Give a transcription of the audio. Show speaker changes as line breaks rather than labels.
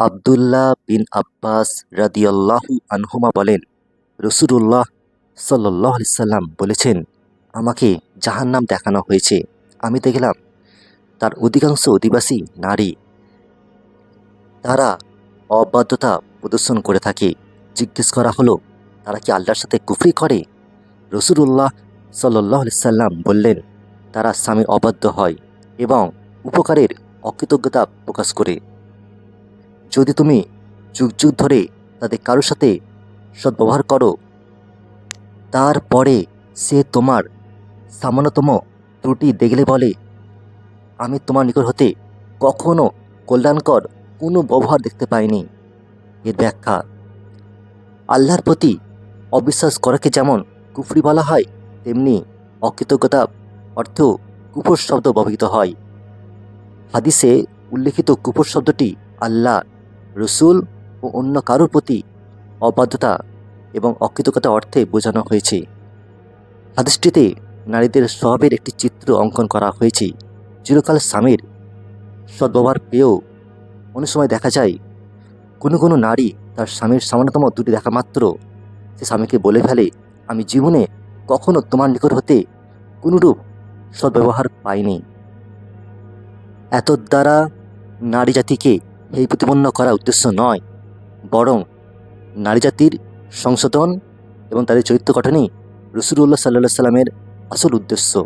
আবদুল্লাহ বিন আব্বাস রাদিয়াল্লাহু আনহুমা বলেন রসুরুল্লাহ সাল্লাহ সাল্লাম বলেছেন, আমাকে জাহান্নাম দেখানো হয়েছে। আমি দেখলাম, তার অধিকাংশ অধিবাসী নারী। তারা অবাধ্যতা প্রদর্শন করে থাকে। জিজ্ঞেস করা হলো, তারা কি আল্লাহর সাথে কুফরি করে? রসুল্লাহ সাল্লাহ সাল্লাম বললেন, তারা স্বামী অবাধ্য হয় এবং উপকারের অকৃতজ্ঞতা প্রকাশ করে। যদি তুমি যুগ যুগ ধরে তাদের কারোর সাথে সদ্ব্যবহার করো, তারপরে সে তোমার সামান্যতম ত্রুটি দেখলে বলে, আমি তোমার নিকট হতে কখনো কল্যাণকর কোনো ব্যবহার দেখতে পাইনি। এর ব্যাখ্যা, আল্লাহর প্রতি অবিশ্বাস করাকে যেমন কুফরি বলা হয়, তেমনি অকৃতজ্ঞতা অর্থেও কুফর শব্দ ব্যবহৃত হয়। হাদিসে উল্লেখিত কুফর শব্দটি আল্লাহ রসুল ও অন্য কারোর প্রতি অবাধ্যতা এবং অকৃতজ্ঞতা অর্থে বোঝানো হয়েছে। হাদিসটিতে নারীদের স্বভাবের একটি চিত্র অঙ্কন করা হয়েছে। চিরকাল স্বামীর সদ্ব্যবহার পেয়েও অনেক সময় দেখা যায়, কোনো কোনো নারী তার স্বামীর সামান্যতম দুটি দেখা মাত্র। সে স্বামীকে বলে ফেলে, আমি জীবনে কখনো তোমার নিকট হতে কোনোরূপ সদ্ব্যবহার পাইনি। এত দ্বারা নারী জাতিকে এই প্রতিপন্ন করা উদ্দেশ্য নয়। বরং নারী জাতির সংশোধন এবং তাদের চরিত্র গঠনই রসুল্লাহ সাল্লাহ সাল্লামের আসল উদ্দেশ্য।